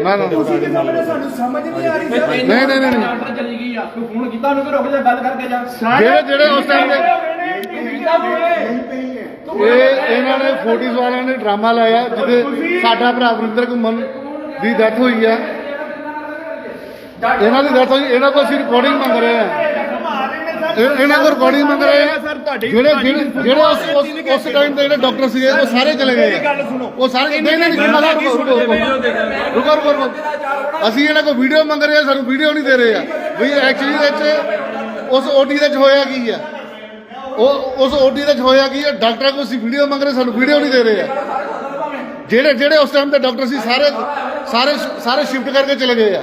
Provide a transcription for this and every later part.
ਨਾ ਨਾ ਤੁਸੀਂ ਕਿਸ ਸਮੇਂ ਸਾਨੂੰ ਸਮਝ ਨਹੀਂ ਆ ਰਹੀ ਸਰ। ਨਹੀਂ ਨਹੀਂ ਨਹੀਂ। ਡਾਕਟਰ ਚਲੀ ਗਈ ਆ। ਤੂੰ ਫੋਨ ਕੀਤਾ ਉਹਨੂੰ ਕਿ ਰੁਕ ਜਾ ਗੱਲ ਕਰਕੇ ਜਾ। ਜਿਹੜੇ ਜਿਹੜੇ ਉਸ ਟਾਈਮ ਦੇ ਇਹ ਇਹਨਾਂ ਨੇ ਫੋਟੀਜ਼ ਵਾਲਿਆਂ ਨੇ ਡਰਾਮਾ ਲਾਇਆ ਜਿਹਦੇ ਸਾਡਾ ਭਰਾ ਵਰਿੰਦਰ ਘੁੰਮਣ ਦੀ ਡੈਥ ਹੋਈ ਆ। ਇਹਨਾਂ ਦੀ ਡੈਥ ਹੋਈ ਇਹਨਾਂ ਕੋਲ ਅਸੀਂ ਰਿਕਾਰਡਿੰਗ ਮੰਗ ਰਹੇ ਆ। ਇਹ- ਇਹਨਾਂ ਕੋਲ ਰਿਕਾਰਡਿੰਗ ਮੰਗ ਰਹੇ ਆ ਸਰ ਤੁਹਾਡੇ ਜਿਹੜੇ ਜਿਹੜੇ ਜਿਹੜੇ ਉਸ ਉਸ- ਉਸ ਟਾਈਮ ਤੇ ਜਿਹੜੇ ਡਾਕਟਰ ਸੀਗੇ ਉਹ ਸਾਰੇ ਚਲੇ ਗਏ। ਆ ਗੱਲ ਸੁਣੋ। ਉਹ ਸਾਰੇ ਨਹੀਂ ਨਹੀਂ ਨਹੀਂ ਰੁਕੋ ਰੁਕੋ ਰੁਕੋ। ਰੁਕੋ ਰੁਕੋ ਅਸੀਂ ਇਹਨਾਂ ਕੋਲ ਵੀਡੀਓ ਮੰਗ ਰਹੇ ਆ ਸਾਨੂੰ ਵੀਡੀਓ ਨਹੀਂ ਦੇ ਰਹੇ ਆ। ਵੀ ਐਕਚੁਅਲੀ ਵਿੱਚ ਉਸ ਓਟੀ ਦੇ ਵਿੱਚ ਹੋਇਆ ਕੀ ਆ? ਉਹ ਉਸ ਓਟੀ ਦੇ ਵਿੱਚ ਹੋਇਆ ਕੀ ਆ? ਡਾਕਟਰਾਂ ਕੋਲ ਅਸੀਂ ਵੀਡੀਓ ਮੰਗ ਰਹੇ ਸਾਨੂੰ ਵੀਡੀਓ ਨਹੀਂ ਦੇ ਰਹੇ ਆ। ਜਿਹੜੇ ਜਿਹੜੇ ਉਸ ਟਾਈਮ ਤੇ ਡਾਕਟਰ ਸੀ ਸਾਰੇ ਸਾਰੇ ਸਾਰੇ ਸ਼ਿਫਟ ਕਰਕੇ ਚਲੇ ਗਏ ਆ।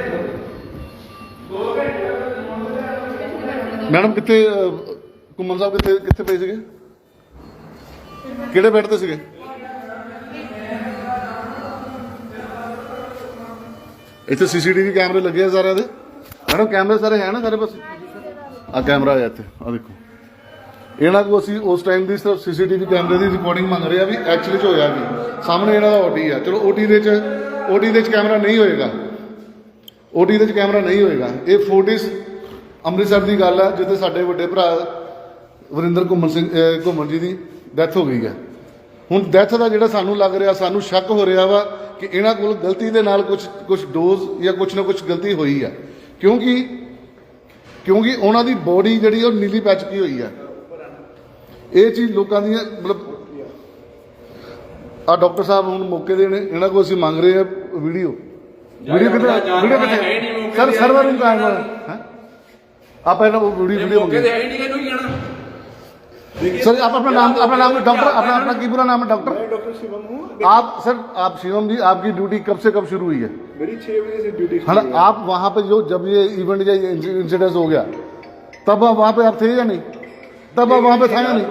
ਮੈਡਮ ਕਿੱਥੇ ਅਹ, ਘੁੰਮਣ ਸਾਹਿਬ ਕਿੱਥੇ ਕਿੱਥੇ ਪਏ ਸੀਗੇ? ਕਿਹੜੇ ਬੈੱਡ ਤੇ ਸੀਗੇ? ਇੱਥੇ ਸੀਸੀਟੀਵੀ ਕੈਮਰੇ ਲੱਗੇ ਆ ਸਾਰਿਆਂ ਦੇ। ਮੈਡਮ ਕੈਮਰੇ ਸਾਰੇ ਹੈ ਨਾ ਸਾਰੇ ਪਾਸੇ? ਆ ਕੈਮਰਾ ਹੈ ਇੱਥੇ ਆ ਦੇਖੋ। ਇਹਨਾਂ ਨੂੰ ਅਸੀਂ ਉਸ ਟਾਈਮ ਦੀ ਸਿਰਫ ਸੀਸੀਟੀਵੀ ਕੈਮਰੇ ਦੀ ਰਿਕਾਰਡਿੰਗ ਮੰਗ ਰਹੇ ਆ ਵੀ ਐਕਚੁਅਲੀ ਚ ਹੋਇਆ ਕੀ। ਸਾਹਮਣੇ ਇਹਨਾਂ ਦਾ ਓਟੀ ਆ। ਚਲੋ ਓਟੀ ਦੇ ਚ ਓਟੀ ਦੇ ਚ ਕੈਮਰਾ ਨਹੀਂ ਹੋਏਗਾ। ਓਟੀ ਦੇ ਚ ਕੈਮਰਾ ਨਹੀਂ ਹੋਏਗਾ। ਇਹ ਫੋਟਿਸ ਅੰਮ੍ਰਿਤਸਰ ਦੀ ਗੱਲ ਆ ਜਿੱਥੇ ਸਾਡੇ ਵੱਡੇ ਭਰਾ ਵਰਿੰਦਰ ਘੁੰਮਣ ਸਿੰਘ ਘੁੰਮਣ ਜੀ ਦੀ ਡੈਥ ਹੋ ਗਈ ਹੈ। ਹੁਣ ਡੈਥ ਦਾ ਜਿਹੜਾ ਸਾਨੂੰ ਲੱਗ ਰਿਹਾ ਸਾਨੂੰ ਸ਼ੱਕ ਹੋ ਰਿਹਾ ਵਾ ਕਿ ਇਹਨਾਂ ਕੋਲ ਗਲਤੀ ਦੇ ਨਾਲ ਕੁਝ ਕੁਝ ਡੋਜ਼ ਜਾਂ ਕੁਝ ਨਾ ਕੁਝ ਗਲਤੀ ਹੋਈ ਆ ਕਿਉਂਕਿ ਕਿਉਂਕਿ ਉਹਨਾਂ ਦੀ ਬੋਡੀ ਜਿਹੜੀ ਉਹ ਨੀਲੀ ਪੈ ਚੁੱਕੀ ਹੋਈ ਆ। ਇਹ ਚੀਜ਼ ਲੋਕਾਂ ਦੀਆਂ ਮਤਲਬ ਆ ਡਾਕਟਰ ਸਾਹਿਬ ਹੁਣ ਮੌਕੇ ਦੇ ਨੇ ਇਹਨਾਂ ਕੋਲ ਅਸੀਂ ਮੰਗ ਰਹੇ ਆ ਵੀਡੀਓ। ਵੀਡੀਓ ਕਿੱਥੇ ਵੀਡੀਓ ਕਿੱਥੇ ਸਰ ਸਰਵਰ ਨੂੰ ਕਾਇਮ ਹੈ? आप है ना वो वीडियो वीडियो मौके दे आईडी का नहीं ना सर आप अपना नाम अपना नाम डॉक्टर अपना अपना की पूरा नाम है डॉक्टर मैं डॉक्टर शिवम हूँ आप सर आप शिवम जी आपकी ड्यूटी कब से कब शुरू हुई है मेरी छः बजे से ड्यूटी है ना आप वहाँ पे जो जब ये इवेंट या इंसिडेंस हो गया तब आप वहाँ पे आप थे या नहीं तब आप वहाँ पे था या नहीं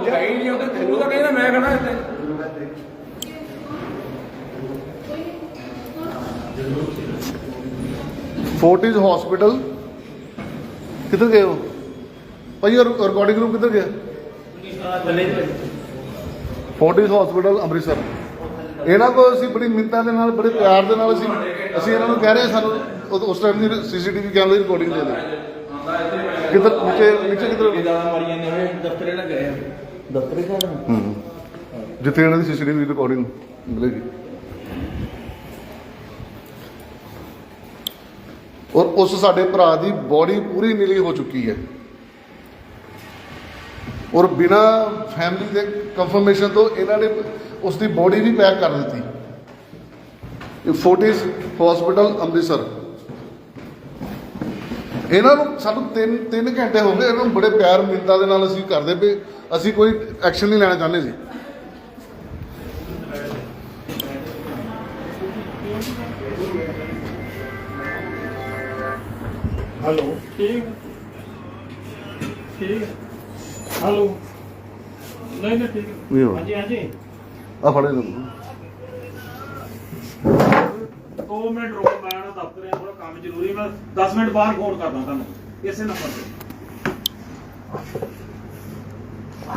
फोर्टिस हॉस्पिटल ਕਿੱਧਰ ਗਏ ਹੋ? ਭਾਈ ਉਹ ਰਿਕਾਰਡਿੰਗ ਰੂਮ ਕਿੱਧਰ ਗਿਆ? Fortis hospital Amritsar. ਇਹਨਾਂ ਕੋਲ ਅਸੀਂ ਬੜੀ ਮਿੰਤਾ ਦੇ ਨਾਲ ਬੜੇ ਪਿਆਰ ਦੇ ਨਾਲ ਅਸੀਂ ਅਸੀਂ ਇਹਨਾਂ ਨੂੰ ਕਹਿ ਰਹੇ ਸਾਨੂੰ ਉਸ ਟਾਈਮ ਦੀ ਸੀਸੀਟੀਵੀ ਕੈਮਰੇ ਦੀ ਰਿਕਾਰਡਿੰਗ ਦੇ ਦੇ ਕਿੱਧਰ ਨੀਚੇ ਨੀਚੇ ਕਿੱਧਰ ਦਫ਼ਤਰੇ ਨਾ ਗਏ ਦਫ਼ਤਰੇ ਕਾ ਜਿੱਥੇ ਇਹਨਾਂ ਦੀ ਸੀਸੀਟੀਵੀ ਰਿਕਾਰਡਿੰਗ ਮਿਲੇਗੀ। ਔਰ ਉਸ ਸਾਡੇ ਭਰਾ ਦੀ ਬੋਡੀ ਪੂਰੀ ਨੀਲੀ ਹੋ ਚੁੱਕੀ ਹੈ। ਔਰ ਬਿਨਾ ਫੈਮਿਲੀ ਦੇ ਕੰਫਰਮੇਸ਼ਨ ਤੋਂ ਇਹਨਾਂ ਨੇ ਉਸ ਦੀ ਬੋਡੀ ਵੀ ਪੈਕ ਕਰ ਦਿੱਤੀ। ਇਹ ਫੋਰਟਿਸ ਹਸਪੀਟਲ ਅੰਮ੍ਰਿਤਸਰ। ਇਹਨਾਂ ਨੂੰ ਸਾਨੂੰ 3 3 ਘੰਟੇ ਹੋ ਗਏ, ਇਹਨਾਂ ਨੂੰ ਬੜੇ ਪਿਆਰ ਮਿੰਨਤਾਂ ਦੇ ਨਾਲ ਅਸੀਂ ਕਰਦੇ ਪਏ। ਅਸੀਂ ਕੋਈ ਐਕਸ਼ਨ ਨਹੀਂ ਲੈਣਾ ਚਾਹੁੰਦੇ ਸੀ। ਹੈਲੋ। ਠੀਕ। ਠੀਕ। ਹੈਲੋ। ਨਹੀਂ ਨਹੀਂ ਠੀਕ। ਵੀ ਹੋ ਹਾਂਜੀ ਹਾਂਜੀ। ਆ ਫੜੇ ਲੈ 2 ਮਿੰਟ ਰੁਕੋ ਮੈਂ ਨਾ ਦਫ਼ਤਰ ਆ ਥੋੜਾ ਕੰਮ ਜ਼ਰੂਰੀ ਮੈਂ 10 ਮਿੰਟ ਬਾਅਦ ਫੋਨ ਕਰਦਾ ਤੁਹਾਨੂੰ ਇਸੇ ਨੰਬਰ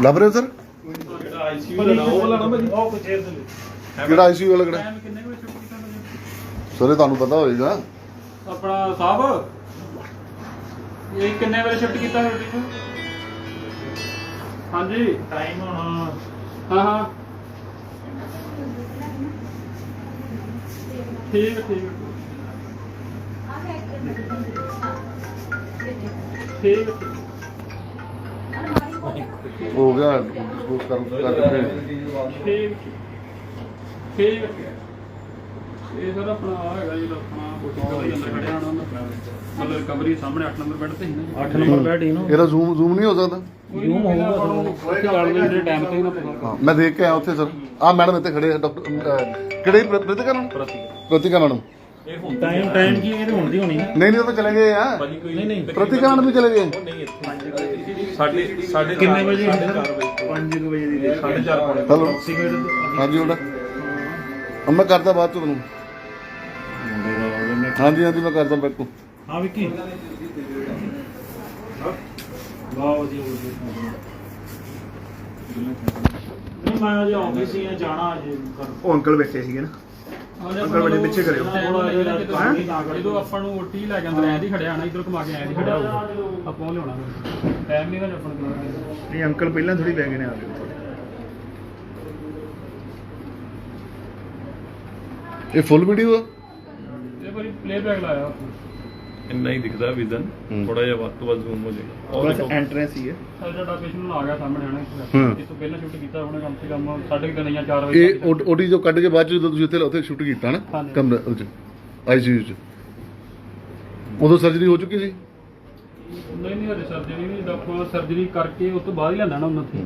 ਲੱਭ ਰਹੇ ਹੋ ਸਰ? ਤੇ ਜਿਹੜਾ ਆਈਸੀਯੂ ਦਾ ਨਾ ਉਹ ਵਾਲਾ ਨੰਬਰ ਜੀ ਉਹ ਕੁਝ ਦੇ ਲਈ ਕਿਹੜਾ ਆਈਸੀਯੂ ਲੱਗਣਾ ਟਾਈਮ ਕਿੰਨੇ ਵਜੇ ਛੁੱਟੀ ਕਰਨਾ ਜੀ? ਸਰੇ ਤੁਹਾਨੂੰ ਪਤਾ ਹੋਏਗਾ। ਆਪਣਾ ਸਾਹਿਬ? ਇਹ ਕਿੰਨੇ ਵਜੇ ਸ਼ਿਫਟ ਕੀਤਾ ਰੋਟੀ ਨੂੰ ਹਾਂਜੀ ਟਾਈਮ ਹੁਣ ਹਾਂ ਹਾਂ ਠੀਕ ਠੀਕ ਹੈ। ਠੀਕ ਹੈ, ਠੀਕ ਹੋ ਗਿਆ ਡਿਸਪੋਜ਼ ਕਰ ਕਰਕੇ ਹੈ। ਠੀਕ। ਠੀਕ। ਇਹ ਸਰ ਆਪਣਾ ਹੈਗਾ ਜੀ ਆਪਣਾ ਕੋਟੀ ਅੰਦਰ ਖੜਿਆ ਮਤਲਬ ਰਿਕਵਰੀ ਸਾਹਮਣੇ 8 ਨੰਬਰ ਬੈੱਡ ਤੇ ਸੀ ਨਾ। 8 ਨੰਬਰ ਬੈੱਡ ਹੀ ਨਾ ਇਹਦਾ ਜ਼ੂਮ ਜ਼ੂਮ ਨਹੀਂ ਹੋ ਸਕਦਾ? ਜੂਮ ਹੋਊਗਾ ਆਪਾਂ ਨੂੰ ਉੱਥੇ ਜਾਣ ਦੇ ਜਿਹੜੇ ਟਾਈਮ ਤੇ ਹੀ ਨਾ ਪਤਾ ਹਾਂ ਮੈਂ ਦੇਖ ਕੇ ਆਇਆ ਉੱਥੇ ਸਰ। ਆ ਮੈਡਮ ਇੱਥੇ ਖੜੇ ਆ ਡਾਕਟਰ ਕਿਹੜੇ ਪ੍ਰ- Pratika madam Pratika. Madam. Time time ਕੀ ਇਹਦੇ ਹੁਣ ਦੀ ਹੋਣੀ ਨਾ। ਨਹੀਂ ਨਹੀਂ ਉਹ ਤਾਂ ਚਲੇ ਗਏ ਆ। ਨਹੀਂ ਨਹੀਂ। ਪ੍ਰਤਿਕਾ ਮੈਡਮ ਵੀ ਚਲੇ ਗਏ। ਸਾਡੇ ਸਾਡੇ ਕਿੰਨੇ ਵਜੇ 5 ਵਜੇ ਦੀ ਦੇ 4:30 ਪੌਣੇ ਹੈਲੋ। ਹਾਂਜੀ ਉਹਦਾ ਮੈਂ ਕਰਦਾ ਬਾਅਦ ਚ ਤੁਹਾਨੂੰ। ਹਾਂਜੀ ਹਾਂਜੀ ਮੈਂ ਕਰਦਾ ਬੈਕ ਨੂੰ ਹਾਂ ਵਿੱਕੀ। ਵਾਹ ਵਧੀਆ ਵਧੀਆ ਨਹੀਂ ਮੈਂ ਅਜੇ ਆਫਿਸ ਹੀ ਆ ਜਾਣਾ ਅਜੇ ਕਰ ਉਹ ਅੰਕਲ ਬੈਠੇ ਸੀਗੇ ਨਾ। ਅੰਕਲ ਬੜੇ ਪਿੱਛੇ ਕਰਿਓ। ਜਦੋਂ ਆਪਾਂ ਨੂੰ ਓਟੀ ਲੈ ਕੇ ਅੰਦਰ ਐਂ ਦੀ ਖੜਿਆ ਨਾ ਇਧਰ ਘੁਮਾ ਕੇ ਐਂ ਦੀ ਖੜਿਆ ਹੋਊਗਾ। ਆਪਾਂ ਉਹ ਲਿਆਉਣਾ ਟਾਈਮ ਨਹੀਂ ਨਾ ਆਪਾਂ ਨੂੰ ਨਹੀਂ ਅੰਕਲ ਪਹਿਲਾਂ ਥੋੜੀ ਬੈ ਗਏ ਨੇ ਆ ਕੇ ਇਹ ਫੁੱਲ ਵੀਡੀਓ ਆ? ਇਹ ਵਾਰੀ ਪਲੇਬੈਕ ਲਾਇਆ। ਇੰਨਾ ਹੀ ਦਿਖਦਾ ਵਿਜ਼ਨ। ਥੋੜਾ ਜਿਹਾ ਵੱਧ ਤੋਂ ਵੱਧ ਜ਼ੂਮ ਹੋ ਜਾਏਗਾ। ਔਰ ਬਸ ਦੇਖੋ ਐਂਟਰੈਂਸ ਹੀ ਹੈ। ਸਾਡਾ ਪੇਸ਼ੈਂਟ ਆ ਗਿਆ ਸਾਹਮਣੇ ਆਣਾ ਹੂੰ। ਇਸ ਤੋਂ ਪਹਿਲਾਂ ਸ਼ੂਟ ਕੀਤਾ ਉਹਨੇ ਕਮ ਸੇ ਕਮ ਸਾਢੇ ਕੁ ਤਿੰਨ ਜਾਂ 4 ਵਜੇ ਇਹ ਓਡੀ ਜੋ ਕੱਢ ਕੇ ਬਾਅਦ ਚ ਜਦੋਂ ਤੁਸੀਂ ਉੱਥੇ ਉੱਥੇ ਸ਼ੂਟ ਕੀਤਾ ਨਾ ਹਾਂਜੀ। ਕਮਰੇ ਵਿੱਚ ਆਈਸੀਯੂ ਚ। ਉਦੋਂ ਸਰਜਰੀ ਹੋ ਚੁੱਕੀ ਸੀ? ਨਹੀਂ ਨਹੀਂ ਹਰੇ ਸਰਜਰੀ ਨਹੀਂ ਡਾਕਟਰ ਸਰਜਰੀ ਕਰਕੇ ਉਸ ਤੋਂ ਬਾਅਦ ਹੀ ਲੈਂਦਾ ਨਾ ਉਹਨਾਂ ਤੇ।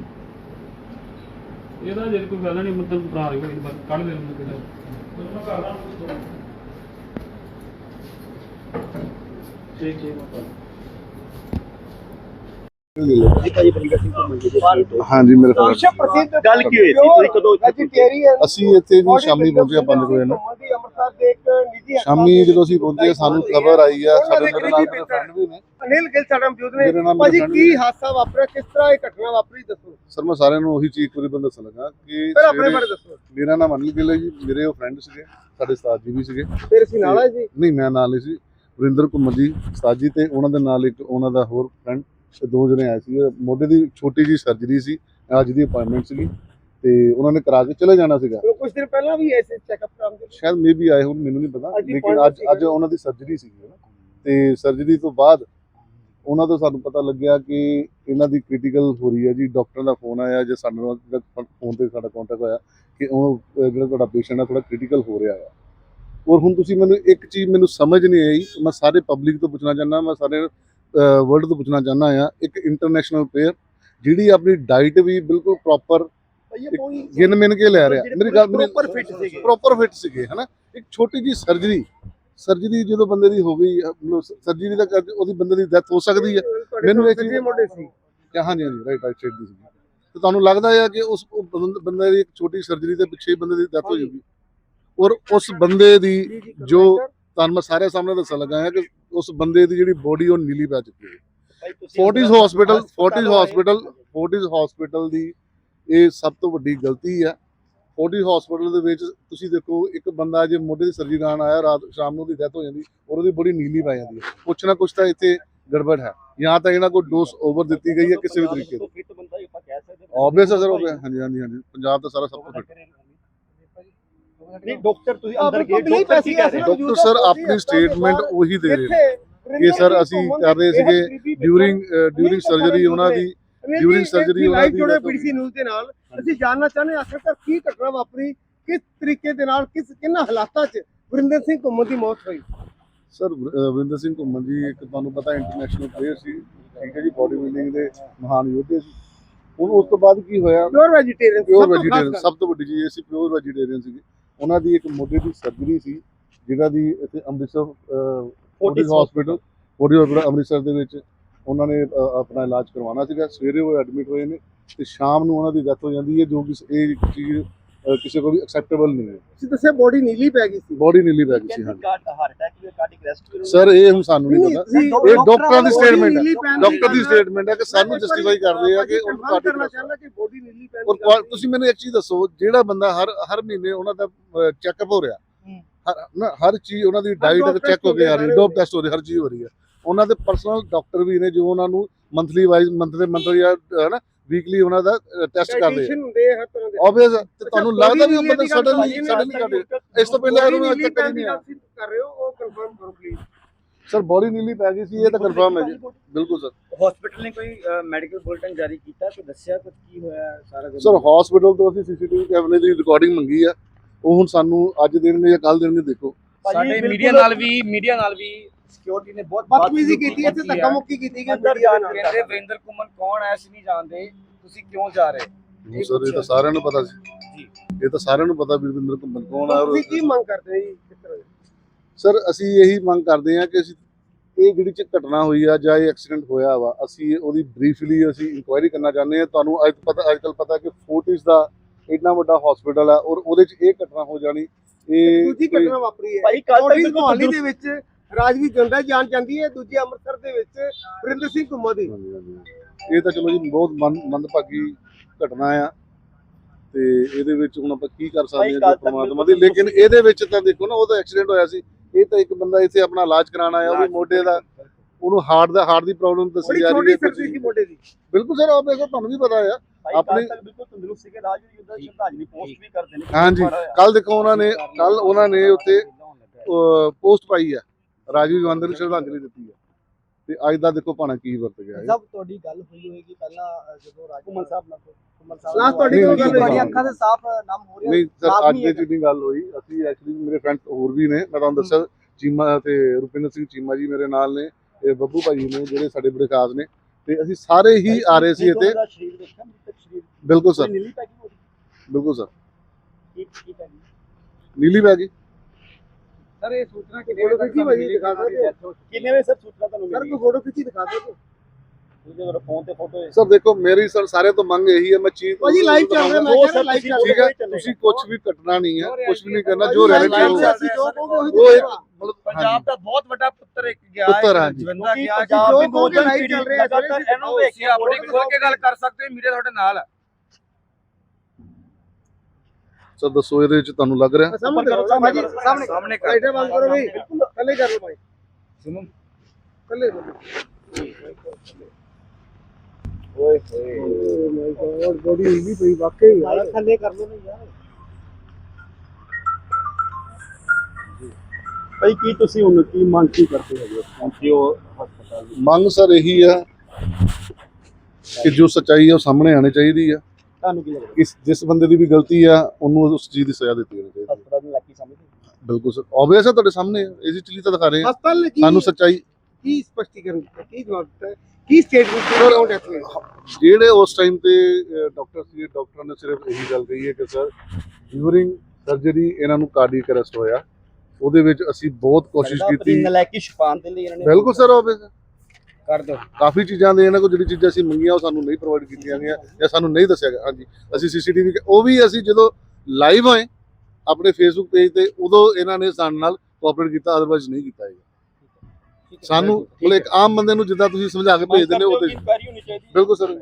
ਇਹਦਾ ਜੇ ਕੋਈ ਗੱਲ ਨਹੀਂ ਮਤਲਬ ਬਣਾ ਰਹੀ ਕੋਈ ਬਸ ਕੱਢ ਦੇ ਉਹਨੂੰ ਕਿਹਦਾ ਠੀਕ ਠੀਕ ਹਾਂਜੀ ਮੇਰੇ ਕੋਲ ਪ੍ਰਸਿੱਧ ਗੱਲ ਕੀ ਹੋਈ ਸੀ? ਤੁਸੀਂ ਕਦੋਂ ਅਸੀਂ ਇੱਥੇ ਜੀ ਸ਼ਾਮੀ ਪਹੁੰਚੇ 5 ਵਜੇ ਨਾ। ਅੰਮ੍ਰਿਤਸਰ ਦੇ ਇੱਕ ਨਿੱਜੀ ਸ਼ਾਮੀ ਜਦੋਂ ਅਸੀਂ ਪਹੁੰਚੇ ਸਾਨੂੰ ਖਬਰ ਆਈ ਆ ਸਾਡੇ ਮੇਰੇ ਨਾਲ ਮੇਰੇ ਫਰੈਂਡ ਵੀ ਨੇ। ਅਨਿਲ ਗਿੱਲ ਸਾਡਾ ਮੌਜੂਦ ਨੇ। ਭਾਜੀ ਕੀ ਹਾਦਸਾ ਵਾਪਰਿਆ? ਕਿਸ ਤਰ੍ਹਾਂ ਇਹ ਘਟਨਾ ਵਾਪਰੀ? ਦੱਸੋ। ਸਰ ਮੈਂ ਸਾਰਿਆਂ ਨੂੰ ਉਹੀ ਚੀਜ਼ ਵਾਰੀ ਬੰਦਾ ਦੱਸਣ ਲੱਗਾ ਕਿ ਫਿਰ ਆਪਣੇ ਸਵੇਰੇ- ਬਾਰੇ ਦੱਸੋ। ਮੇਰਾ ਨਾਮ ਅਨਿਲ ਗਿੱਲ ਹੈ ਜੀ। ਮੇਰੇ ਉਹ ਫਰੈਂਡ ਸੀਗੇ ਸਾਡੇ ਉਸਤਾਦ ਜੀ ਵੀ ਸੀਗੇ। ਫਿਰ ਅਸੀਂ ਨਾਲ ਆਏ ਜੀ ਨਹੀਂ ਮੈਂ ਨਾਲ ਨਹੀਂ ਸੀ। ਵਰਿੰਦਰ ਕੁਮਾਰ ਜੀ ਉਸਤਾਦ ਜੀ ਤੇ ਉਹਨਾਂ ਦੇ ਨਾਲ ਇੱਕ ਉਹਨਾਂ ਦਾ ਹੋਰ ਫਰੈਂਡ ਦੋ ਜਣੇ ਆਏ ਸੀ ਮੋਢੇ ਦੀ ਛੋਟੀ ਜੀ ਸਰਜਰੀ ਸੀ ਅੱਜ ਦੀ ਅਪਾਇੰਟਮੈਂਟ ਸੀਗੀ ਤੇ ਉਹਨਾਂ ਨੇ ਕਰਾ ਕੇ ਚਲੇ ਜਾਣਾ ਸੀਗਾ। ਕੁਝ ਦਿਨ ਪਹਿਲਾਂ ਵੀ ਐਸੇ ਚੈੱਕਅਪ ਕਰਾਉਣ ਦੇ ਸ਼ਾਇਦ ਮੇ ਵੀ ਆਏ ਹੁਣ ਮੈਨੂੰ ਨਹੀਂ ਪਤਾ ਲੇਕਿਨ ਅੱਜ ਅੱਜ ਉਹਨਾਂ ਦੀ ਸਰਜਰੀ ਸੀਗੀ ਤੇ ਸਰਜਰੀ ਤੋਂ ਬਾਅਦ ਉਹਨਾਂ ਤੋਂ ਸਾਨੂੰ ਪਤਾ ਲੱਗਿਆ ਕਿ ਇਹਨਾਂ ਦੀ ਕ੍ਰਿਟੀਕਲ ਹੋ ਰਹੀ ਹੈ ਜੀ। ਡਾਕਟਰ ਦਾ ਫੋਨ ਆਇਆ ਜੇ ਸਾਨੂੰ ਫੋਨ ਤੇ ਸਾਡਾ ਕੰਟੈਕਟ ਹੋਇਆ ਕਿ ਉਹ ਜਿਹੜਾ ਤੁਹਾਡਾ ਪੇਸ਼ੈਂਟ ਹੈ ਥੋੜਾ ਕ੍ਰਿਟੀਕਲ ਹੋ ਰਿਹਾ ਹੈ। ਔਰ ਹੁਣ ਤੁਸੀਂ ਮੈਨੂੰ ਇੱਕ ਚੀਜ਼ ਮੈਨੂੰ ਸਮਝ ਨਹੀਂ ਆਈ ਮੈਂ ਸਾਰੇ ਪਬਲਿਕ ਤੋਂ ਪੁੱਛਣਾ ਚਾਹੁੰਦਾ ਮੈਂ ਸਾਰੇ ਵਰਲਡ ਤੋਂ ਪੁੱਛਣਾ ਚਾਹੁੰਦਾ ਆ ਇੱਕ ਇੰਟਰਨੈਸ਼ਨਲ ਪਲੇਅਰ ਜਿਹੜੀ ਆਪਣੀ ਡਾਈਟ ਵੀ ਬਿਲਕੁਲ ਪ੍ਰੋਪਰ ਗਿਣ ਮਿਣ ਕੇ ਲੈ ਰਿਹਾ। ਮੇਰੀ ਗੱਲ ਪ੍ਰੋਪਰ ਫਿੱਟ ਸੀਗੇ। ਪ੍ਰੋਪਰ ਫਿਟ ਸੀਗੇ ਹਨਾ? ਇੱਕ ਛੋਟੀ ਜੀ ਸਰਜਰੀ ਸਰਜਰੀ ਜਦੋਂ ਬੰਦੇ ਦੀ ਹੋ ਗਈ ਸਰਜਰੀ ਦਾ ਉਹਦੀ ਬੰਦੇ ਦੀ ਡੈਥ ਹੋ ਸਕਦੀ ਹੈ ਮੈਨੂੰ ਇਹ ਚੀਜ਼- ਮੋਢੇ ਸੀ? ਹਾਂਜੀ ਹਾਂਜੀ ਰਾਈਟ ਰਾਈਟ ਦੀ ਸੀ ਤੇ ਤੁਹਾਨੂੰ ਲੱਗਦਾ ਹੈ ਕਿ ਉਸ ਬੰਦ- ਦੀ ਇੱਕ ਛੋਟੀ ਸਰਜਰੀ ਦੇ ਪਿੱਛੇ ਹੀ ਬੰਦੇ ਦੀ ਡੈਥ ਹੋ ਜਾਊਗੀ ਔਰ ਉਸ ਬੰਦੇ ਦੀ ਜੀ, ਤੁਹਾਨੂੰ ਮੈਂ ਸਾਰੇ ਸਾਹਮਣੇ ਦੱਸਣ ਲੱਗਾ ਹਾਂ ਕਿ ਉਸ ਬੰਦੇ ਦੀ ਜਿਹੜੀ ਬੋਡੀ ਉਹ ਨੀਲੀ ਪੈ ਚੁੱਕੀ ਹੈ। Fortis hospital Fortis hospital Fortis hospital ਦੀ ਇਹ ਸਭ ਤੋਂ ਵੱਡੀ ਗਲਤੀ ਹੈ। ਫੋਰਟਿਸ ਹਸਪੀਟਲ ਦੇ ਵਿੱਚ ਤੁਸੀਂ ਦੇਖੋ ਇੱਕ ਬੰਦਾ ਜੇ ਮੋਢੇ ਦੀ ਸਰਜਰੀ ਕਰਾਉਣ ਆਇਆ ਰਾਤ ਸ਼ਾਮ ਨੂੰ ਉਹਦੀ ਡੈਥ ਹੋ ਜਾਂਦੀ ਔਰ ਉਹਦੀ ਬੜੀ ਨੀਲੀ ਪੈ ਜਾਂਦੀ ਹੈ। ਕੁਛ ਨਾ ਕੁਛ ਤਾਂ ਇੱਥੇ ਗੜਬੜ ਹੈ। ਜਾਂ ਤਾਂ ਇਹਨਾਂ ਕੋਲ ਡੋਸ ਓਵਰ ਦਿੱਤੀ ਗਈ ਹੈ ਕਿਸੇ ਵੀ ਤਰੀਕੇ ਦੀ। ਆਬਵੀਅਸ ਅਸਰ ਹੋ ਗਿਆ ਹਾਂਜੀ ਹਾਂਜੀ ਹਾਂਜੀ। ਪੰਜਾਬ ਦਾ ਸਾਰਾ ਸਭ ਤੋਂ ਫਿੱਟ ਨਹੀਂ ਡਾਕਟਰ ਤੁਸੀਂ ਅੰਦਰ ਗਏ ਡਾਕਟਰ ਕੀ ਕਹਿ ਰਹੇ? ਡਾਕਟਰ ਸਰ ਆਪਣੀ ਸਟੇਟਮੈਂਟ ਉਹੀ ਦੇ ਰਹੇ ਨੇ ਕਿ ਸਰ ਅਸੀਂ ਕਰ ਰਹੇ ਸੀਗੇ ਡਿਊਰਿੰਗ ਡਿਊਰਿੰਗ ਸਰਜਰੀ ਉਹਨਾਂ ਦੀ during surgery ਉਹਨਾਂ ਲਾਈਵ ਦੀ ਜੁੜੇ ਪੀਡੀਸੀ ਨਿਊਜ਼ ਦੇ ਨਾਲ। ਅਸੀਂ ਜਾਣਨਾ ਚਾਹੁੰਦੇ ਹਾਂ ਆਖਿਰਕਾਰ ਕੀ ਘਟਨਾ ਵਾਪਰੀ ਕਿਸ ਤਰੀਕੇ ਦੇ ਨਾਲ ਕਿਸ ਕਿੰਨਾ ਹਾਲਾਤਾਂ 'ਚ ਵਰਿੰਦਰ ਸਿੰਘ ਘੁੰਮਣ ਦੀ ਮੌਤ ਹੋਈ? ਸਰ ਵਰਿੰਦਰ ਸਿੰਘ ਘੁੰਮਣ ਜੀ ਇੱਕ ਤੁਹਾਨੂੰ ਪਤਾ ਇੰਟਰਨੈਸ਼ਨਲ ਪਲੇਅਰ ਸੀ ਠੀਕ ਹੈ ਜੀ ਬਾਡੀ ਬਿਲਡਿੰਗ ਦੇ ਮਹਾਨ ਯੋਧੇ ਸੀ। ਹੁਣ ਉਸ ਤੋਂ ਬਾਅਦ ਕੀ ਹੋਇਆ? ਪਿਓਰ ਵੈਜੀਟੇਰੀਅਨ ਪਿਓਰ ਵੈਜੀਟੇਰੀਅਨ ਸਭ ਤੋਂ ਵੱਡੀ ਚੀਜ਼ ਇਹ ਸੀ ਪਿਓਰ ਵੈਜੀਟੇਰੀਅਨ ਸੀਗੇ। ਉਹਨਾਂ ਦੀ ਇੱਕ ਮੋਢੇ ਦੀ ਸਰਜਰੀ ਸੀ ਜਿਹੜਾ ਦੀ ਇੱਥੇ Amritsar Fortis hospital Fortis hospital Amritsar ਦੇ ਵਿੱਚ ਉਹਨਾਂ ਨੇ ਆਪਣਾ ਇਲਾਜ ਕਰਵਾਉਣਾ ਸੀਗਾ। ਸਵੇਰੇ ਉਹ ਐਡਮਿਟ ਹੋਏ ਨੇ ਤੇ ਸ਼ਾਮ ਨੂੰ ਉਹਨਾਂ ਦੀ ਡੈਥ ਹੋ ਜਾਂਦੀ ਹੈ ਜੋ ਕਿ ਇਹ ਚੀਜ਼ ਕਿਸੇ ਕੋਲ ਵੀ ਐਕਸੈਪਟੇਬਲ ਨਹੀਂ ਹੈ। ਤੁਸੀਂ ਦੱਸਿਆ ਬੋਡੀ ਨੀਲੀ ਪੈ ਗਈ ਸੀ। ਬੋਡੀ ਨੀਲੀ ਪੈ ਗਈ ਸੀ ਹਾਂਜੀ। ਹਾਰਟ ਅਟੈਕ ਜਾਂ ਕਾਰਡਿਕ ਅਰੈਸਟ ਸਰ ਇਹ ਹੁਣ ਸਾਨੂੰ ਨਹੀਂ ਪਤਾ। ਇਹ ਡਾਕਟਰਾਂ ਦੀ ਸਟੇਟਮੈਂਟ ਹੈ। ਡਾਕਟਰ ਦੀ ਸਟੇਟਮੈਂਟ ਹੈ ਕਿ ਸਾਨੂੰ ਜਸਟੀਫਾਈ ਕਰਦੇ ਆ ਕਿ ਉਹਨੂੰ ਕਾਰਡਿਕ ਕਰਨਾ ਚਾਹੁੰਦਾ ਕਿ ਬੋਡੀ ਨੀਲੀ ਪੈਣ ਔਰ ਤੁਸੀਂ ਮੈਨੂੰ ਇੱਕ ਚੀਜ਼ ਦੱਸੋ ਜਿਹੜਾ ਬੰਦਾ ਹਰ ਹਰ ਮਹੀਨੇ ਉਹਨਾਂ ਦਾ ਚੈੱਕਅਪ ਹੋ ਰਿਹਾ। ਹੂੰ। ਹਰ ਨਾ ਹਰ ਚੀਜ਼ ਉਹਨਾਂ ਦੀ ਡਾਈਟ ਚੈੱਕ ਹੋ ਕੇ ਆ ਹੋ ਰਹੀ ਰਹੇ ਡੋਪ ਟੈਸਟ ਹੋ ਰਹੀ ਹਰ ਚੀਜ਼ ਹੋ ਰਹੀ ਹੈ। ਉਹਨਾਂ ਦੇ ਪਰਸਨਲ ਡਾਕਟਰ ਵੀ ਨੇ ਜੋ ਉਹਨਾਂ ਨੂੰ ਮੰਥਲੀ ਵਾਈਜ਼ ਮੰਥ ਦੇ ਮੰਥ ਜਾਂ ਹੈ ਨਾ ਵੀਕਲੀ ਉਹਨਾਂ ਦਾ ਟੈਸਟ ਕਰਦੇ ਆ ਆਬਵੀਅਸ ਤੇ ਤੁਹਾਨੂੰ ਲੱਗਦਾ ਵੀ ਉਹ ਬੰਦਾ ਸਡਨਲੀ ਸਡਨਲੀ ਕਰਦੇ। ਇਸ ਤੋਂ ਪਹਿਲਾਂ ਇਹਨੂੰ ਅੱਜ ਤੱਕ ਨਹੀਂ ਆਇਆ। ਕਰ ਰਹੇ ਹੋ ਉਹ ਕਨਫਰਮ ਕਰੋ ਪਲੀਜ਼ ਸਰ ਬੋਡੀ ਨੀਲੀ ਪੈ ਗਈ ਸੀ ਇਹ ਤਾਂ ਕਨਫਰਮ ਹੈ ਜੀ। ਬਿਲਕੁਲ ਸਰ ਹਸਪੀਟਲ ਨੇ ਕੋਈ ਮੈਡੀਕਲ ਬੁਲੇਟਿਨ ਜਾਰੀ ਕੀਤਾ? ਕੋਈ ਦੱਸਿਆ ਕੁਝ ਕੀ ਹੋਇਆ ਸਾਰਾ ਕੁਝ ਸਰ ਹਸਪੀਟਲ ਤੋਂ ਅਸੀਂ ਸੀਸੀਟੀਵੀ ਕੈਮਰੇ ਦੀ ਰਿਕਾਰਡਿੰਗ ਮੰਗੀ ਆ। ਉਹ ਹੁਣ ਸਾਨੂੰ ਅੱਜ ਦੇਣਗੇ ਜਾਂ ਕੱਲ ਦੇਣਗੇ ਦੇਖੋ। ਸਾਡੇ ਮੀਡੀਆ ਨਾਲ ਵੀ ਮੀਡੀਆ ਨਾਲ ਵੀ ਸਿਕਿਉਰਿਟੀ ਨੇ ਬਹੁਤ ਬਦਤਮੀਜ਼ੀ ਕੀਤੀ ਹੈ। ਤੇ ਧੱਕਾ ਮੁੱਕੀ ਕੀਤੀ ਅੰਦਰ ਮੀਡੀਆ ਜਾ ਨਾਲ ਕਹਿੰਦੇ ਵਰਿੰਦਰ ਕੁਮਨ ਕੌਣ ਹੈ ਅਸੀਂ ਨਹੀਂ ਜਾਣਦੇ ਤੁਸੀਂ ਕਿਉਂ ਜਾ ਰਹੇ? ਸਰ ਇਹ ਤਾਂ ਸਾਰਿਆਂ ਨੂੰ ਪਤਾ ਸੀ। ਇਹ ਤਾਂ ਸਾਰਿਆਂ ਨੂੰ ਪਤਾ ਵੀ ਰਵਿੰਦਰ ਘੁੰਮਣ ਕੌਣ ਆ ਔਰ ਤੁਸੀਂ ਕੀ ਮੰਗ ਕਰਦੇ ਹੋ ਜੀ ਕਿਸ ਤਰ੍ਹਾਂ ਦੀ? ਸਰ ਅਸੀਂ ਇਹੀ ਮੰਗ ਕਰਦੇ ਹਾਂ ਕਿ ਅਸੀਂ ਇਹ ਜਿਹੜੀ ਚ ਘਟਨਾ ਹੋਈ ਆ ਜਾਂ ਇਹ ਐਕਸੀਡੈਂਟ ਹੋਇਆ ਵਾ ਅਸੀਂ ਉਹਦੀ ਬਰੀਫਲੀ ਅਸੀਂ ਇਨਕੁਆਇਰੀ ਕਰਨਾ ਚਾਹੁੰਦੇ ਹਾਂ। ਤੁਹਾਨੂੰ ਅੱਜ ਪਤਾ ਅੱਜ ਕੱਲ ਪਤਾ ਕਿ ਫੋਰਟਿਸ ਦਾ ਇੰਨਾ ਵੱਡਾ ਹਸਪੀਟਲ ਆ ਔਰ ਉਹਦੇ ਚ ਇਹ ਘਟਨਾ ਹੋ ਜਾਣੀ। ਇਹ ਦੂਜੀ ਘਟਨਾ ਵਾਪਰੀ ਹੈ। ਭਾਈ, ਕੱਲ੍ਹ ਤੱਕ ਮੁਹਾਲੀ ਦੇ ਵਿੱਚ ਰਾਜਵੀਰ ਜੰਦਾ ਜਾਨ ਜਾਂਦੀ ਹੈ ਦੂਜੀ ਅੰਮ੍ਰਿਤਸਰ ਦੇ ਵਿੱਚ ਵਰਿੰਦਰ ਸਿੰਘ ਘੁੰਮੋ ਦੀ। ਇਹ ਤਾਂ ਚਲੋ ਜੀ ਬਹੁਤ ਮੰਦ ਮੰਦਭਾਗੀ ਘਟਨਾ ਆ ਤੇ ਇਹਦੇ ਵਿੱਚ ਹੁਣ ਆਪਾਂ ਕੀ ਕਰ ਸਕਦੇ ਹਾਂ ਪਰਮਾਤਮਾ ਦੀ। ਲੇਕਿਨ ਇਹਦੇ ਵਿੱਚ ਤਾਂ ਦੇਖੋ ਨਾ ਉਹਦਾ ਐਕਸੀਡੈਂਟ ਹੋਇਆ ਸੀ। ਇਹ ਤਾਂ ਇੱਕ ਬੰਦਾ ਇੱਥੇ ਆਪਣਾ ਇਲਾਜ ਕਰਾਉਣ ਆਇਆ ਉਹ ਵੀ ਮੋਢੇ ਦਾ ਉਹਨੂੰ ਹਾਰਟ ਦਾ ਹਾਰਟ ਦੀ ਪ੍ਰੋਬਲਮ ਦੱਸੀ ਜਾ ਰਹੀ ਹੈ ਮੋਢੇ ਦੀ। ਬਿਲਕੁਲ ਸਰ ਆਪ ਦੇਖੋ ਤੁਹਾਨੂੰ ਵੀ ਪਤਾ ਆ। ਆਪਣੇ- ਕੱਲ੍ਹ ਤੱਕ ਬਿਲਕੁਲ ਤੰਦਰੁਸਤ ਸੀਗੇ ਰਾਜਵੀਰ ਯੁੱਧਾ ਸ਼ਰਧਾਂਜਲੀ ਪੋਸਟ ਵੀ ਕਰਦੇ ਨੇ। ਹਾਂਜੀ ਕੱਲ ਦੇਖੋ ਉਹਨਾਂ ਨੇ ਕੱਲ ਉਹਨਾਂ ਨੇ ਉੱਤੇ ਪੋਸਟ ਪਾਈ ਆ। ਰਾਜੀਵ ਗਾਂਧੀ ਨੂੰ ਸ਼ਰਧਾਂਜਲੀ ਦਿੱਤੀ ਆ ਤੇ ਅੱਜ ਦਾ ਦੇਖੋ ਭਾਣਾ ਕੀ ਵਰਤ ਗਿਆ ਇਹ। ਸਭ ਤੁਹਾਡੀ ਗੱਲ ਹੋਈ ਹੋਏਗੀ। ਪਹਿਲਾਂ ਜਦੋਂ ਰਾਜ ਘੁੰਮਣ ਸਾਹਿਬ ਨਾਲ ਘੁੰਮਣ ਸਾਹਿਬ ਲਾਸਟ ਤੁਹਾਡੀ ਗੱਲ ਤੁਹਾਡੀ। ਅੱਖਾਂ ਦੇ ਸਾਫ਼ ਨਾਮ ਹੋ ਰਿਹਾ। ਨਹੀਂ ਸਰ ਅੱਜ ਦੇ ਹੈ। ਨਹੀਂ ਗੱਲ ਹੋਈ ਅਸੀਂ ਐਕਚੁਅਲੀ ਮੇਰੇ ਫਰੈਂਡ ਹੋਰ ਵੀ ਨੇ। ਮੈਂ ਤੁਹਾਨੂੰ ਦੱਸਿਆ ਚੀਮਾ ਤੇ ਰੁਪਿੰਦਰ ਸਿੰਘ ਚੀਮਾ ਜੀ ਮੇਰੇ ਨਾਲ ਨੇ ਇਹ ਬੱਬੂ ਭਾਜੀ ਨੇ ਜਿਹੜੇ ਸਾਡੇ ਬੜੇ ਖਾਸ ਨੇ। ਤੇ ਅਸੀਂ ਸਾਰੇ ਹੀ ਆ ਰਹੇ ਸੀ ਇੱਥੇ। ਬਿਲਕੁਲ ਸਰ। ਨੀਲੀ ਪੈ ਬਿਲਕੁਲ ਸਰ। ਕੀ ਕੀ ਪੈ ਗਈ? ਨੀਲੀ ਬੈ ਗਈ। ਸਰ ਇਹ ਸੂਚਨਾ ਫੋਟੋ ਖਿੱਚੀ ਭਾਜੀ ਦਿਖਾ ਸਕਦੇ ਹੋ ਕਿੰਨੇ ਵਜੇ ਸਰ ਸੂਚਨਾ ਤੁਹਾਨੂੰ ਸਰ ਮਿਲੀ ਕੋਈ ਫੋਟੋ ਖਿੱਚੀ ਦਿਖਾ ਫੋਟੋ ਸਰ ਦੇਖੋ ਮੇਰੀ ਸਰ ਸਾਰੇ ਤੋਂ ਮੰਗ ਇਹੀ ਹੈ ਮੈਂ ਚੀਜ਼ ਭਾਜੀ ਲਾਈਵ ਚੱਲ ਰਿਹਾ ਮੈਂ ਉਹ ਕਹਿ ਰਿਹਾ ਸਰ ਲਾਈਵ ਚੱਲ ਠੀਕ ਰਿਹਾ। ਹੈ ਤੁਸੀਂ ਕੁਝ ਵੀ ਕੱਟਣਾ ਨਹੀਂ ਹੈ ਕੁਝ ਵੀ ਨਹੀਂ ਕਰਨਾ ਜੋ live ਰੈਲਿਟੀ ਚੱਲ ਰਿਹਾ, ਹੋਊਗਾ ਅਸੀਂ ਜੋ ਕਹੋਗੇ ਉਹੀ ਉਹ ਇੱਕ। ਮਤਲਬ ਪੰਜਾਬ ਦਾ ਬਹੁਤ ਵੱਡਾ ਪੁੱਤਰ ਇੱਕ ਗਿਆ ਪੁੱਤਰ, ਹੈ ਹਾਂਜੀ। ਜਵੰਦਾ ਗਿਆ ਪੰਜਾਬ ਦੀ live ਪੀੜ੍ਹੀ ਚੱਲ ਰਿਹਾ, ਜਿਹੜੇ ਇਹਨੂੰ ਵੇਖ ਕੇ ਆਪਣੀ ਖੋਲ ਕੇ ਗੱਲ ਕਰ ਸਕਦੇ ਹੋ ਮੀਡੀਆ ਤੁਹਾਡੇ ਨਾਲ ਹੈ ਸਰ ਦੱਸੋ ਇਹਦੇ ਵਿੱਚ ਤੁਹਾਨੂੰ ਲੱਗ ਰਿਹਾ? ਸਾਹਮਣੇ ਕਰੋ ਭਾਜੀ ਸਾਹਮਣੇ ਸਾਹਮਣੇ ਕਰ। ਲਾਈਟਾਂ ਬੰਦ ਕਰੋ ਬਈ ਕੱਲੇ ਕਰ। ਲਓ ਭਾਈ। ਸੁਣੋ। ਕੱਲੇ ਓਏ ਹੋਏ। ਓ ਮਾਈ ਗॉड ਬੋਡੀ ਹਿੱਲੀ ਪਈ ਵਾਕਈ ਯਾਰ ਥੱਲੇ ਕਰ ਲਓ ਨਾ ਯਾਰ। ਭਾਈ ਕੀ ਤੁਸੀਂ ਹੁਣ ਕੀ ਮੰਗ ਕੀ ਕਰਦੇ ਹੋ? ਪਹੁੰਚੇ ਹੋ ਹਸਪਤਾਲ ਮੰਗ ਸਰ ਇਹੀ ਆ ਕਿ ਜੋ ਸੱਚਾਈ ਹੈ ਉਹ ਸਾਹਮਣੇ ਆਣੀ ਚਾਹੀਦੀ ਆ ਤੁਹਾਨੂੰ ਕੀ ਲੱਗਦਾ? ਇਸ ਜਿਸ ਬੰਦੇ ਦੀ ਵੀ ਗਲਤੀ ਆ ਉਹਨੂੰ ਉਸ ਚੀਜ਼ ਦੀ ਸਜ਼ਾ ਦਿੱਤੀ ਜਾਣੀ ਚਾਹੀਦੀ ਹੈ। ਹਸਪਤਾਲ ਨੂੰ ਲੱਕੀ ਸਮਝਦੇ ਬਿਲਕੁਲ ਸਰ। ਆਬਵੀਅਸ ਹੈ ਤੁਹਾਡੇ ਸਾਹਮਣੇ ਹੈ, ਇਸੇ ਚੀਜ਼ ਤਾਂ ਦਿਖਾ ਰਹੇ ਆ। ਹਸਪਤਾਲ ਨੇ ਕੀ ਸਾਨੂੰ ਸੱਚਾਈ ਕੀ ਸਪਸ਼ਟੀਕਰਨ ਦਿੱਤਾ? ਕੀ ਜਵਾਬ ਦਿੱਤਾ? ਕੀ ਸਟੇਟਮੈਂਟ ਦਿੱਤੀ? ਕਿਉਂ ਡੈਥ ਹੋਈ? ਜਿਹੜੇ ਉਸ ਟਾਈਮ ਤੇ ਡਾਕਟਰ ਸੀ ਡਾਕਟਰਾਂ ਨੇ ਸਿਰਫ ਇਹੀ ਗੱਲ ਕਹੀ ਹੈ ਕਿ ਸਰ ਡਿਊਰਿੰਗ ਸਰਜਰੀ ਇਹਨਾਂ ਨੂੰ ਕਾਰਡੀਅਕ ਅਰੈਸਟ ਹੋਇਆ। ਉਹਦੇ ਵਿੱਚ ਅਸੀਂ ਬਹੁਤ ਕੋਸ਼ਿਸ਼ ਕੀਤੀ। ਨਲਾਇਕੀ ਛੁਪਾਉਣ ਦੇ ਲਈ ਇਹਨਾਂ ਨੇ ਬਿਲਕੁਲ ਸਰ ਆਬਵੀਅਸ ਕਰ ਦਿਓ। ਕਾਫੀ ਚੀਜ਼ਾਂ ਦੇ ਇਹਨਾਂ ਕੋਲ ਜਿਹੜੀ ਚੀਜ਼ਾਂ ਅਸੀਂ ਮੰਗੀਆਂ ਉਹ ਸਾਨੂੰ ਨਹੀਂ ਪ੍ਰੋਵਾਈਡ ਕੀਤੀਆਂ ਗਈਆਂ ਜਾਂ ਸਾਨੂੰ ਨਹੀਂ ਦੱਸਿਆ ਗਿਆ। ਹਾਂਜੀ ਅਸੀਂ ਸੀਸੀਟੀਵੀ ਉਹ ਵੀ ਅਸੀਂ ਜਦੋਂ ਲਾਈਵ ਹੋਏ ਆਪਣੇ ਫੇਸਬੁੱਕ ਪੇਜ ਤੇ ਉਦੋਂ ਇਹਨਾਂ ਨੇ ਸਾਡੇ ਨਾਲ ਕੋਆਪਰੇਟ ਕੀਤਾ ਅਦਰਵਾਈਜ਼ ਨਹੀਂ ਕੀਤਾ ਹੈਗਾ। ਸਾਨੂੰ ਮਤਲਬ ਇੱਕ ਆਮ ਬੰਦੇ ਨੂੰ ਜਿੱਦਾਂ ਤੁਸੀਂ ਸਮਝਾ ਕੇ ਭੇਜ ਦਿੰਦੇ ਹੋ ਉਹ ਤੇ ਬਿਲਕੁਲ ਸਰ